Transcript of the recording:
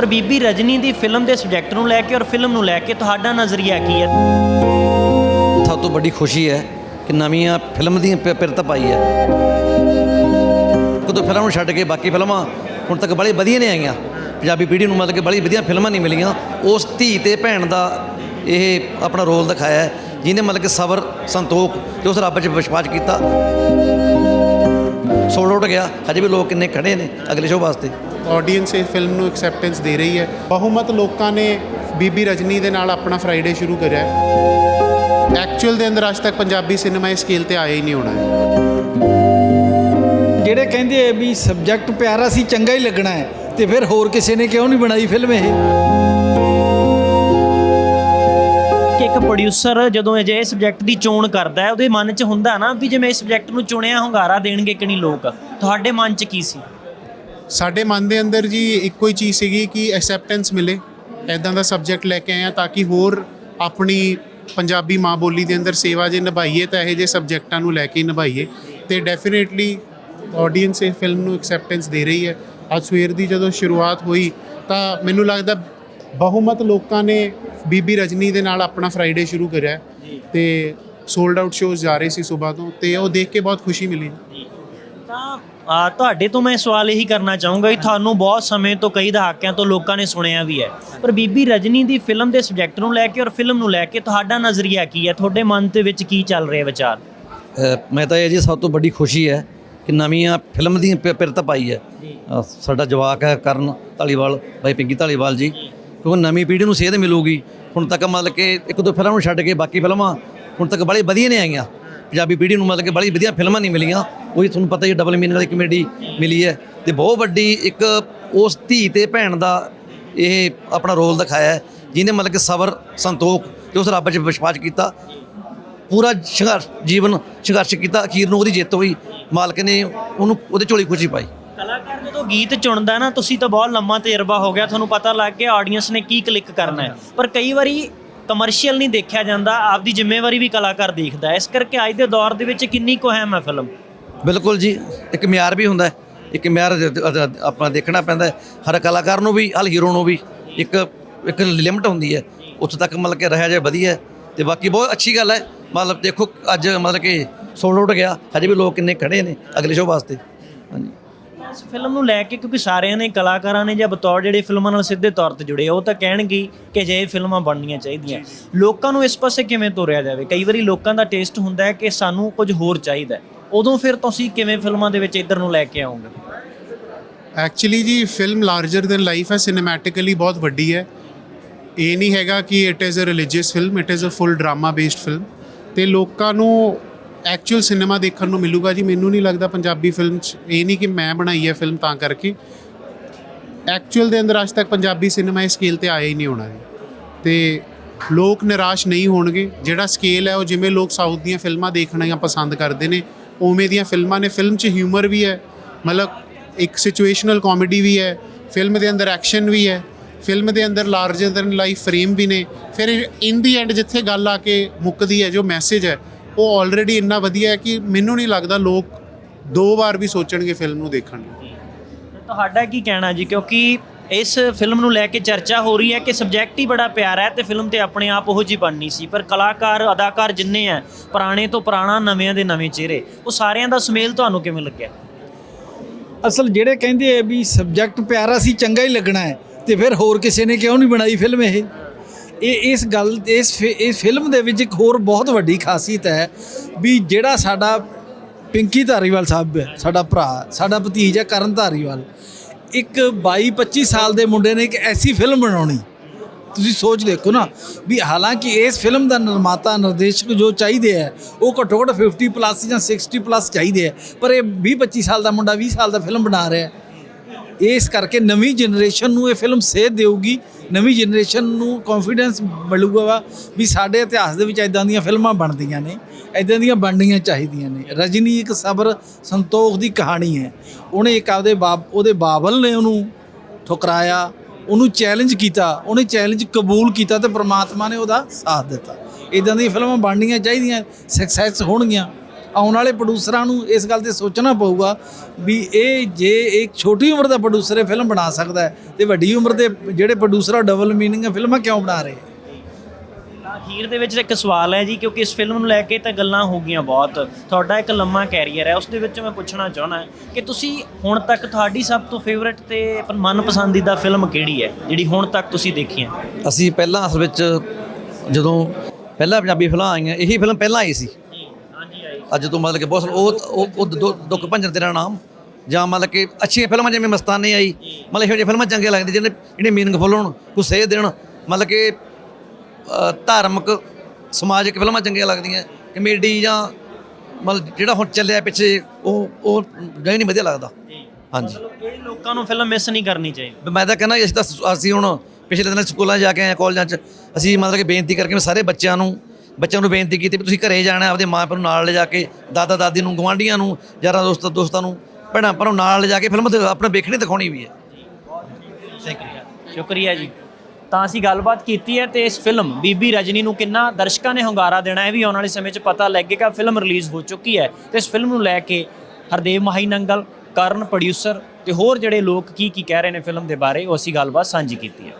ਪਰ ਬੀਬੀ ਰਜਨੀ ਦੀ ਫਿਲਮ ਦੇ ਸਬਜੈਕਟ ਨੂੰ ਲੈ ਕੇ ਔਰ ਫਿਲਮ ਨੂੰ ਲੈ ਕੇ ਤੁਹਾਡਾ ਨਜ਼ਰੀਆ ਕੀ ਹੈ? ਸਭ ਤੋਂ ਵੱਡੀ ਖੁਸ਼ੀ ਹੈ ਕਿ ਨਵੀਆਂ ਫਿਲਮ ਦੀ ਪਿਰਤ ਪਾਈ ਹੈ। ਕਦੋਂ ਫਿਲਮ ਨੂੰ ਛੱਡ ਕੇ ਬਾਕੀ ਫਿਲਮਾਂ ਹੁਣ ਤੱਕ ਬੜੀ ਵਧੀਆ ਨਹੀਂ ਆਈਆਂ। ਪੰਜਾਬੀ ਪੀੜ੍ਹੀ ਨੂੰ ਮਤਲਬ ਕਿ ਬੜੀ ਵਧੀਆ ਫਿਲਮਾਂ ਨਹੀਂ ਮਿਲੀਆਂ। ਉਸ ਧੀ ਤੇ ਭੈਣ ਦਾ ਇਹ ਆਪਣਾ ਰੋਲ ਦਿਖਾਇਆ ਜਿਹਨੇ ਮਤਲਬ ਕਿ ਸਬਰ, ਸੰਤੋਖ ਤੇ ਉਸ ਰੱਬ 'ਚ ਵਿਸ਼ਵਾਸ ਕੀਤਾ। ਸੋਲ ਆਊਟ ਗਿਆ। ਹਜੇ ਵੀ ਲੋਕ ਕਿੰਨੇ ਖੜੇ ਨੇ ਅਗਲੇ ਸ਼ੋਅ ਵਾਸਤੇ। ਆਡੀਅנס ਇਸ ਫਿਲਮ ਨੂੰ ਐਕਸੈਪਟੈਂਸ ਦੇ ਰਹੀ ਹੈ। ਬਹੁਮਤ ਲੋਕਾਂ ਨੇ ਬੀਬੀ ਰਜਨੀ ਦੇ ਨਾਲ ਆਪਣਾ ਫਰਾਈਡੇ ਸ਼ੁਰੂ ਕਰਿਆ। ਐਕਚੁਅਲ ਦੇ ਅੰਦਰ ਅੱਜ ਤੱਕ ਪੰਜਾਬੀ ਸਿਨੇਮਾ ਇਸ ਸਕੇਲ ਤੇ ਆਇਆ ਹੀ ਨਹੀਂ ਹੋਣਾ। ਜਿਹੜੇ ਕਹਿੰਦੇ ਆ ਵੀ ਸਬਜੈਕਟ ਪਿਆਰਾ ਸੀ ਚੰਗਾ ਹੀ ਲੱਗਣਾ ਹੈ ਤੇ ਫਿਰ ਹੋਰ ਕਿਸੇ ਨੇ ਕਿਉਂ ਨਹੀਂ ਬਣਾਈ ਫਿਲਮ ਇਹ? ਪ੍ਰੋਡਿਊਸਰ ਜਦੋਂ ਅਜਿਹੇ ਸਬਜੈਕਟ ਦੀ ਚੋਣ ਕਰਦਾ ਹੈ, ਉਹਦੇ ਮਨ 'ਚ ਹੁੰਦਾ ਨਾ ਵੀ ਜਿਵੇਂ ਇਸ ਸਬਜੈਕਟ ਨੂੰ ਚੁਣਿਆ, ਹੁੰਗਾਰਾ ਦੇਣਗੇ ਕਿ ਨਹੀਂ ਲੋਕ? ਤੁਹਾਡੇ ਮਨ 'ਚ ਕੀ ਸੀ? ਸਾਡੇ ਮਨ ਦੇ ਅੰਦਰ ਜੀ ਇੱਕੋ ਹੀ ਚੀਜ਼ ਸੀਗੀ ਕਿ ਐਕਸੈਪਟੈਂਸ ਮਿਲੇ। ਐਦਾਂ ਦਾ ਸਬਜੈਕਟ ਲੈ ਕੇ ਆਏ ਆ ਤਾਂ ਕਿ ਹੋਰ ਆਪਣੀ ਪੰਜਾਬੀ ਮਾਂ ਬੋਲੀ ਦੇ ਅੰਦਰ ਸੇਵਾ ਜੇ ਨਿਭਾਈਏ, ਤਾਂ ਇਹੋ ਜਿਹੇ ਸਬਜੈਕਟਾਂ ਨੂੰ ਲੈ ਕੇ ਨਿਭਾਈਏ। ਤੇ ਡੈਫੀਨੇਟਲੀ ਆਡੀਅנס ਇਹ ਫਿਲਮ ਨੂੰ ਐਕਸੈਪਟੈਂਸ ਦੇ ਰਹੀ ਹੈ। ਅੱਜ ਸਵੇਰ ਦੀ ਜਦੋਂ ਸ਼ੁਰੂਆਤ ਹੋਈ ਤਾਂ ਮੈਨੂੰ ਲੱਗਦਾ ਬਹੁਮਤ ਲੋਕਾਂ ਨੇ ਬੀਬੀ ਰਜਨੀ ਦੇ ਨਾਲ ਆਪਣਾ ਫਰਾਈਡੇ ਸ਼ੁਰੂ ਕਰਿਆ ਤੇ ਸੋਲਡ ਆਊਟ ਸ਼ੋਜ਼ ਜਾ ਰਹੇ ਸੀ ਸਵੇਰ ਤੋਂ ਤੇ ਉਹ ਦੇਖ ਕੇ ਬਹੁਤ ਖੁਸ਼ੀ ਮਿਲੀ। ਤਾਂ ਤੁਹਾਡੇ ਤੋਂ ਮੈਂ ਸਵਾਲ ਇਹੀ ਕਰਨਾ ਚਾਹੂੰਗਾ ਕਿ ਤੁਹਾਨੂੰ ਬਹੁਤ ਸਮੇਂ ਤੋਂ ਕਈ ਦਹਾਕਿਆਂ ਤੋਂ ਲੋਕਾਂ ਨੇ ਸੁਣਿਆ ਵੀ ਹੈ। ਪਰ ਬੀਬੀ ਰਜਨੀ ਦੀ ਫਿਲਮ ਦੇ ਸਬਜੈਕਟ ਨੂੰ ਲੈ ਕੇ ਔਰ ਫਿਲਮ ਨੂੰ ਲੈ ਕੇ ਤੁਹਾਡਾ ਨਜ਼ਰੀਆ ਕੀ ਹੈ? ਤੁਹਾਡੇ ਮਨ ਦੇ ਵਿੱਚ ਕੀ ਚੱਲ ਰਿਹਾ ਵਿਚਾਰ? ਮੈਂ ਤਾਂ ਇਹ ਜੀ ਸਭ ਤੋਂ ਵੱਡੀ ਖੁਸ਼ੀ ਹੈ ਕਿ ਨਵੀਆਂ ਫਿਲਮ ਦੀ ਪ- ਪਿਰਤ ਪਾਈ ਹੈ। ਸਾਡਾ ਜਵਾਕ ਹੈ ਕਰਨ ਧਾਲੀਵਾਲ ਬਾਈ ਪਿੰਕੀ ਧਾਲੀਵਾਲ ਜੀ। ਕਿਉਂਕਿ ਨਵੀਂ ਪੀੜ੍ਹੀ ਨੂੰ ਸੇਧ ਮਿਲੂਗੀ। ਹੁਣ ਤੱਕ ਮਤਲਬ ਕਿ ਇੱਕ ਦੋ ਫਿਲਮ ਨੂੰ ਛੱਡ ਕੇ ਬਾਕੀ ਫਿਲਮਾਂ ਹੁਣ ਤੱਕ ਬੜੀ ਵਧੀਆ ਨਹੀਂ ਆਈਆਂ। ਪੰਜਾਬੀ ਪੀੜ੍ਹੀ ਨੂੰ ਮਤਲਬ ਕਿ ਬੜੀ ਵਧੀਆ ਫਿਲਮਾਂ ਨਹੀਂ ਮਿਲੀਆਂ। ਉਹੀ ਤੁਹਾਨੂੰ ਪਤਾ ਹੀ ਡਬਲ ਮੀਨਿੰਗ ਵਾਲੀ ਕਮੇਡੀ ਮਿਲੀ ਹੈ। ਤੇ ਬਹੁਤ ਵੱਡੀ ਇੱਕ ਉਸ ਧੀ ਤੇ ਭੈਣ ਦਾ ਇਹ ਆਪਣਾ ਰੋਲ ਦਿਖਾਇਆ ਹੈ, ਜਿਹਨੇ ਮਤਲਬ ਕਿ ਸਬਰ, ਸੰਤੋਖ ਤੇ ਉਸ ਰੱਬ 'ਚ ਵਿਸ਼ਵਾਸ ਕੀਤਾ। ਪੂਰਾ ਸੰਘਰਸ਼, ਜੀਵਨ ਸੰਘਰਸ਼ ਕੀਤਾ। ਅਖੀਰ ਨੂੰ ਉਹਦੀ ਜਿੱਤ ਹੋਈ। ਮਾਲਕ ਨੇ ਉਹਨੂੰ, ਉਹਦੇ ਝੋਲੀ ਖੁਸ਼ੀ ਪਾਈ। ਗੀਤ ਚੁਣਦਾ ਨਾ, ਤੁਸੀਂ ਤਾਂ ਬਹੁਤ ਲੰਮਾ ਤਜਰਬਾ ਹੋ ਗਿਆ, ਤੁਹਾਨੂੰ ਪਤਾ ਲੱਗ ਗਿਆ ਆਡੀਅנס ਨੇ ਕੀ ਕਲਿੱਕ ਕਰਨਾ ਹੈ। ਪਰ ਕਈ ਵਾਰੀ ਕਮਰਸ਼ੀਅਲ ਨਹੀਂ ਦੇਖਿਆ ਜਾਂਦਾ, ਆਪਦੀ ਜ਼ਿੰਮੇਵਾਰੀ ਵੀ ਕਲਾਕਾਰ ਦੇਖਦਾ ਇਸ ਕਰਕੇ ਅੱਜ ਦੇ ਦੌਰ ਦੇ ਵਿੱਚ ਕਿੰਨੀ ਕੁ ਅਹਿਮ ਹੈ ਫਿਲਮ ਬਿਲਕੁਲ ਜੀ, ਇੱਕ ਮਿਆਰ ਵੀ ਹੁੰਦਾ ਹੈ, ਇੱਕ ਮਿਆਰ ਦ- ਆਪਣਾ ਦੇਖਣਾ ਪੈਂਦਾ ਹੈ। ਹਰ ਕਲਾਕਾਰ ਨੂੰ ਵੀ, ਹਰ ਹੀਰੋ ਨੂੰ ਵੀ ਇੱਕ ਇੱਕ ਲਿਮਟ ਹੁੰਦੀ ਹੈ। ਉੱਥੇ ਤੱਕ ਮਤਲਬ ਕਿ ਰਹਿਆ ਜਾਏ ਵਧੀਆ ਹੈ। ਤੇ ਬਾਕੀ ਬਹੁਤ ਅੱਛੀ ਗੱਲ ਹੈ, ਮਤਲਬ ਦੇਖੋ ਅੱਜ ਮਤਲਬ ਕਿ ਸੋਲ ਆਊਟ ਗਿਆ, ਹਜੇ ਵੀ ਲੋਕ ਕਿੰਨੇ ਖੜੇ ਨੇ ਅਗਲੇ ਸ਼ੋਅ ਵਾਸਤੇ। ਹਾਂਜੀ। ਇਸ ਫਿਲਮ ਨੂੰ ਲੈ ਕੇ ਕਿਉਂਕਿ ਸਾਰਿਆਂ ਨੇ ਕਲਾਕਾਰਾਂ ਨੇ ਜਾਂ ਬਤੌਰ ਜਿਹੜੇ ਫਿਲਮਾਂ ਨਾਲ ਸਿੱਧੇ ਤੌਰ ਤੇ ਜੁੜੇ ਉਹ ਤਾਂ ਕਹਿਣਗੇ ਕਿ ਜੇ ਫਿਲਮਾਂ ਬਣਨੀਆਂ ਚਾਹੀਦੀਆਂ। ਲੋਕਾਂ ਨੂੰ ਇਸ ਪਾਸੇ ਕਿਵੇਂ ਤੋਰਿਆ ਜਾਵੇ? ਕਈ ਵਾਰੀ ਲੋਕਾਂ ਦਾ ਟੇਸਟ ਹੁੰਦਾ ਹੈ ਕਿ ਸਾਨੂੰ ਕੁਝ ਹੋਰ ਚਾਹੀਦਾ। ਉਦੋਂ ਫਿਰ ਤੁਸੀਂ ਕਿਵੇਂ ਫਿਲਮਾਂ ਦੇ ਵਿੱਚ ਇੱਧਰ ਨੂੰ ਲੈ ਕੇ ਆਉਂਗੇ ਐਕਚੁਅਲੀ ਜੀ ਫਿਲਮ ਲਾਰਜਰ ਦੈਨ ਲਾਈਫ ਹੈ ਸਿਨੇਮੈਟਿਕਲੀ ਬਹੁਤ ਵੱਡੀ ਹੈ। ਇਹ ਨਹੀਂ ਹੈਗਾ ਕਿ it is a religious film it is a full drama based film ਤੇ ਲੋਕਾਂ ਨੂੰ ਐਕਚੁਅਲ ਸਿਨੇਮਾ ਦੇਖਣ ਨੂੰ ਮਿਲੂਗਾ ਜੀ। ਮੈਨੂੰ ਨਹੀਂ ਲੱਗਦਾ ਪੰਜਾਬੀ ਫਿਲਮ 'ਚ। ਇਹ ਨਹੀਂ ਕਿ ਮੈਂ ਬਣਾਈ ਹੈ ਫਿਲਮ ਤਾਂ ਕਰਕੇ। ਐਕਚੁਅਲ ਦੇ ਅੰਦਰ ਅੱਜ ਤੱਕ ਪੰਜਾਬੀ ਸਿਨੇਮਾ ਇਸ ਸਕੇਲ ਤੇ ਆਇਆ ਹੀ ਨਹੀਂ ਹੋਣਾ ਜੀ। ਤੇ ਲੋਕ ਨਿਰਾਸ਼ ਨਹੀਂ ਹੋਣਗੇ। ਜਿਹੜਾ ਸਕੇਲ ਹੈ ਉਹ ਜਿਵੇਂ ਲੋਕ ਸਾਊਥ ਦੀਆਂ ਫਿਲਮਾਂ ਦੇਖਣੀਆਂ ਪਸੰਦ ਕਰਦੇ ਨੇ, ਉਵੇਂ ਦੀਆਂ ਫਿਲਮਾਂ ਨੇ। ਫਿਲਮ 'ਚ ਹਿਊਮਰ ਵੀ ਹੈ। ਮਤਲਬ ਇੱਕ ਸਿਚੁਏਸ਼ਨਲ ਕਾਮੇਡੀ ਵੀ ਹੈ। ਫਿਲਮ ਦੇ ਅੰਦਰ ਐਕਸ਼ਨ ਵੀ ਹੈ। ਫਿਲਮ ਦੇ ਅੰਦਰ ਲਾਰਜਰ ਦੈਨ ਲਾਈਫ ਫਰੇਮ ਵੀ ਨੇ। ਫਿਰ ਇਨ ਦੀ ਐਂਡ ਜਿੱਥੇ ਗੱਲ ਆ ਕੇ ਮੁੱਕਦੀ ਹੈ, ਜੋ ਮੈਸੇਜ ਹੈ ਉਹ ਆਲਰੇਡੀ ਇੰਨਾ ਵਧੀਆ ਹੈ ਕਿ ਮੈਨੂੰ ਨਹੀਂ ਲੱਗਦਾ ਲੋਕ ਦੋ ਵਾਰ ਵੀ ਸੋਚਣਗੇ ਫਿਲਮ ਨੂੰ ਦੇਖਣ ਲਈ ਤੁਹਾਡਾ ਕੀ ਕਹਿਣਾ ਜੀ? ਕਿਉਂਕਿ ਇਸ ਫਿਲਮ ਨੂੰ ਲੈ ਕੇ ਚਰਚਾ ਹੋ ਰਹੀ ਹੈ ਕਿ ਸਬਜੈਕਟ ਹੀ ਬੜਾ ਪਿਆਰਾ ਹੈ ਤੇ ਫਿਲਮ ਤੇ ਆਪਣੇ ਆਪ ਉਹੋ ਜੀ ਬਣਨੀ ਸੀ। ਪਰ ਕਲਾਕਾਰ ਅਦਾਕਾਰ ਜਿੰਨੇ ਆ ਪੁਰਾਣੇ ਤੋਂ ਪੁਰਾਣਾ ਨਵਿਆਂ ਦੇ ਨਵੇਂ ਚਿਹਰੇ ਉਹ ਸਾਰਿਆਂ ਦਾ ਸੁਮੇਲ ਤੁਹਾਨੂੰ ਕਿਵੇਂ ਲੱਗਿਆ? ਅਸਲ ਜਿਹੜੇ ਕਹਿੰਦੇ ਆ ਵੀ ਸਬਜੈਕਟ ਪਿਆਰਾ ਸੀ ਚੰਗਾ ਹੀ ਲੱਗਣਾ ਹੈ ਤੇ ਫਿਰ ਹੋਰ ਕਿਸੇ ਨੇ ਕਿਉਂ ਨਹੀਂ ਬਣਾਈ ਫਿਲਮ ਇਹ? ਇਹ ਇਸ ਗੱਲ, ਇਸ ਫਿ- ਇਸ ਫਿਲਮ ਦੇ ਵਿੱਚ ਇੱਕ ਹੋਰ ਬਹੁਤ ਵੱਡੀ ਖਾਸੀਅਤ ਹੈ ਵੀ ਜਿਹੜਾ ਸਾਡਾ ਪਿੰਕੀ ਧਾਰੀਵਾਲ ਸਾਹਿਬ ਹੈ, ਸਾਡਾ ਭਰਾ, ਸਾਡਾ ਭਤੀਜਾ ਕਰਨ ਧਾਰੀਵਾਲ। ਇੱਕ 22 25 ਸਾਲ ਦੇ ਮੁੰਡੇ ਨੇ ਇੱਕ ਐਸੀ ਫਿਲਮ ਬਣਾਉਣੀ। ਤੁਸੀਂ ਸੋਚ ਦੇਖੋ ਨਾ ਵੀ ਹਾਲਾਂਕਿ ਇਸ ਫਿਲਮ ਦਾ ਨਿਰਮਾਤਾ, ਨਿਰਦੇਸ਼ਕ ਜੋ ਚਾਹੀਦੇ ਹੈ, ਉਹ ਘੱਟੋ ਘੱਟ 50 ਪਲੱਸ ਜਾਂ 60 ਪਲੱਸ ਚਾਹੀਦੇ ਹੈ, ਪਰ ਇਹ 20 25 ਸਾਲ ਦਾ ਮੁੰਡਾ 20 ਸਾਲ ਦਾ ਫਿਲਮ ਬਣਾ ਰਿਹਾ ਇਸ ਕਰਕੇ ਨਵੀਂ ਜਨਰੇਸ਼ਨ ਨੂੰ ਇਹ ਫਿਲਮ ਸੇਧ ਦੇਊਗੀ, ਨਵੀਂ ਜਨਰੇਸ਼ਨ ਨੂੰ ਕੌਨਫੀਡੈਂਸ ਮਿਲੂਗਾ ਵਾ ਵੀ ਸਾਡੇ ਇਤਿਹਾਸ ਦੇ ਵਿੱਚ ਇਦਾਂ ਦੀਆਂ ਫਿਲਮਾਂ ਬਣਦੀਆਂ ਨੇ ਇਦਾਂ ਦੀਆਂ ਬਣਨੀਆਂ ਚਾਹੀਦੀਆਂ ਨੇ। ਰਜਨੀ ਇੱਕ ਸਬਰ ਸੰਤੋਖ ਦੀ ਕਹਾਣੀ ਹੈ। ਉਹਨੇ ਇੱਕ ਆਪਦੇ ਬਾਬ ਉਹਦੇ ਬਾਬਲ ਨੇ ਉਹਨੂੰ ਠੁਕਰਾਇਆ, ਉਹਨੂੰ ਚੈਲੰਜ ਕੀਤਾ, ਉਹਨੇ ਚੈਲੰਜ ਕਬੂਲ ਕੀਤਾ ਤੇ ਪ੍ਰਮਾਤਮਾ ਨੇ ਉਹਦਾ ਸਾਥ ਦਿੱਤਾ। ਇਦਾਂ ਦੀਆਂ ਫਿਲਮਾਂ ਬਣਨੀਆਂ ਚਾਹੀਦੀਆਂ ਸਕਸੈਸ ਹੋਣਗੀਆਂ। ਆਉਣ ਵਾਲੇ ਪ੍ਰੋਡਿਊਸਰਾਂ ਨੂੰ ਇਸ ਗੱਲ ਤੇ ਸੋਚਣਾ ਪਊਗਾ ਵੀ ਇਹ ਜੇ ਇੱਕ ਛੋਟੀ ਉਮਰ ਦਾ ਪ੍ਰੋਡਿਊਸਰ ਇਹ ਫਿਲਮ ਬਣਾ ਸਕਦਾ ਹੈ ਤੇ ਵੱਡੀ ਉਮਰ ਦੇ ਜਿਹੜੇ ਪ੍ਰੋਡਿਊਸਰ ਡਬਲ ਮੀਨਿੰਗ ਫਿਲਮਾਂ ਕਿਉਂ ਬਣਾ ਰਹੇ ਅਖੀਰ ਦੇ ਵਿੱਚ ਇੱਕ ਸਵਾਲ ਹੈ ਜੀ ਕਿਉਂਕਿ ਇਸ ਫਿਲਮ ਨੂੰ ਲੈ ਕੇ ਤਾਂ ਗੱਲਾਂ ਹੋ ਗਈਆਂ ਬਹੁਤ। ਤੁਹਾਡਾ ਇੱਕ ਲੰਮਾ ਕੈਰੀਅਰ ਹੈ ਉਸ ਦੇ ਵਿੱਚ ਮੈਂ ਪੁੱਛਣਾ ਚਾਹਣਾ ਕਿ ਤੁਸੀਂ ਹੁਣ ਤੱਕ ਤੁਹਾਡੀ ਸਭ ਤੋਂ ਫੇਵਰਿਟ ਤੇ ਮਨਪਸੰਦੀਦਾ ਫਿਲਮ ਕਿਹੜੀ ਹੈ ਜਿਹੜੀ ਹੁਣ ਤੱਕ ਤੁਸੀਂ ਦੇਖੀ ਹੈ ਅਸੀਂ ਪਹਿਲਾਂ ਅਸਲ ਵਿੱਚ ਜਦੋਂ ਪਹਿਲਾਂ ਪੰਜਾਬੀ ਫਿਲਮਾਂ ਆਈਆਂ ਇਹੀ ਫਿਲਮ ਪਹਿਲਾਂ ਆਈ ਸੀ। ਅੱਜ ਤੋਂ ਮਤਲਬ ਕਿ ਬਹੁਤ ਉਹ ਉਹ ਦੁੱਖ ਭੰਜਨ ਤੇਰਾ ਨਾਮ। ਜਾਂ ਮਤਲਬ ਕਿ ਅੱਛੀਆਂ ਫਿਲਮਾਂ ਜਿਵੇਂ ਮਸਤਾਨੀ ਆਈ ਮਤਲਬ ਇਹੋ ਜਿਹੀਆਂ ਫਿਲਮਾਂ ਚੰਗੀਆਂ ਲੱਗਦੀਆਂ ਜਿਹਨੇ ਜਿਹੜੇ ਮੀਨਿੰਗਫੁਲ ਹੋਣ ਕੁਛ ਸੇਧ ਦੇਣ। ਮਤਲਬ ਕਿ ਧਾਰਮਿਕ ਸਮਾਜਿਕ ਫਿਲਮਾਂ ਚੰਗੀਆਂ ਲੱਗਦੀਆਂ। ਕਮੇਡੀ ਜਾਂ ਮਤਲਬ ਜਿਹੜਾ ਹੁਣ ਚੱਲਿਆ ਪਿੱਛੇ ਉਹ ਉਹ ਜਈ ਨਹੀਂ ਵਧੀਆ ਲੱਗਦਾ। ਹਾਂਜੀ। ਇਹ ਲੋਕਾਂ ਨੂੰ ਫਿਲਮ ਮਿਸ ਨਹੀਂ ਕਰਨੀ ਚਾਹੀਦੀ? ਮੈਂ ਤਾਂ ਕਹਿੰਦਾ ਅਸੀਂ ਤਾਂ ਅਸੀਂ ਹੁਣ ਪਿਛਲੇ ਦਿਨਾਂ ਸਕੂਲਾਂ ਜਾ ਕੇ ਆਏ ਕਾਲਜਾਂ 'ਚ ਅਸੀਂ ਮਤਲਬ ਕਿ ਬੇਨਤੀ ਕਰਕੇ ਸਾਰੇ ਬੱਚਿਆਂ ਨੂੰ ਬੱਚਿਆਂ ਨੂੰ ਬੇਨਤੀ ਕੀਤੀ ਵੀ ਤੁਸੀਂ ਘਰੇ ਜਾਣਾ, ਆਪਦੇ ਮਾਂ ਪਿਓ ਨੂੰ ਨਾਲ ਲਿਜਾ ਕੇ, ਦਾਦਾ ਦਾਦੀ ਨੂੰ ਗਵਾਂਢੀਆਂ ਨੂੰ ਯਾਰਾਂ ਦੋਸਤਾਂ ਦੋਸਤਾਂ ਨੂੰ, ਭੈਣਾਂ ਭਰਾਵਾਂ ਨੂੰ ਨਾਲ ਲਿਜਾ ਕੇ ਫਿਲਮ ਤੇ ਆਪਣਾ ਵੇਖਣੀ ਦਿਖਾਉਣੀ ਵੀ ਹੈ। ਸ਼ੁਕਰੀਆ। ਸ਼ੁਕਰੀਆ ਜੀ। ਤਾਂ ਅਸੀਂ ਗੱਲਬਾਤ ਕੀਤੀ ਹੈ ਤੇ ਇਸ ਫਿਲਮ ਬੀਬੀ ਰਜਨੀ ਨੂੰ ਕਿੰਨਾ ਦਰਸ਼ਕਾਂ ਨੇ ਹੁੰਗਾਰਾ ਦੇਣਾ ਹੈ ਵੀ ਆਉਣ ਵਾਲੇ ਸਮੇਂ 'ਚ ਪਤਾ ਲੱਗੇਗਾ। ਫਿਲਮ ਰਿਲੀਜ਼ ਹੋ ਚੁੱਕੀ ਹੈ ਤੇ ਇਸ ਫਿਲਮ ਨੂੰ ਲੈ ਕੇ ਹਰਦੇਵ ਮਾਹੀ ਨੰਗਲ ਕਰਨ ਪ੍ਰੋਡਿਊਸਰ ਤੇ ਹੋਰ ਜਿਹੜੇ ਲੋਕ ਕੀ ਕੀ ਕਹਿ ਰਹੇ ਨੇ ਫਿਲਮ ਦੇ ਬਾਰੇ, ਉਹ ਅਸੀਂ ਗੱਲਬਾਤ ਸਾਂਝੀ ਕੀਤੀ ਹੈ।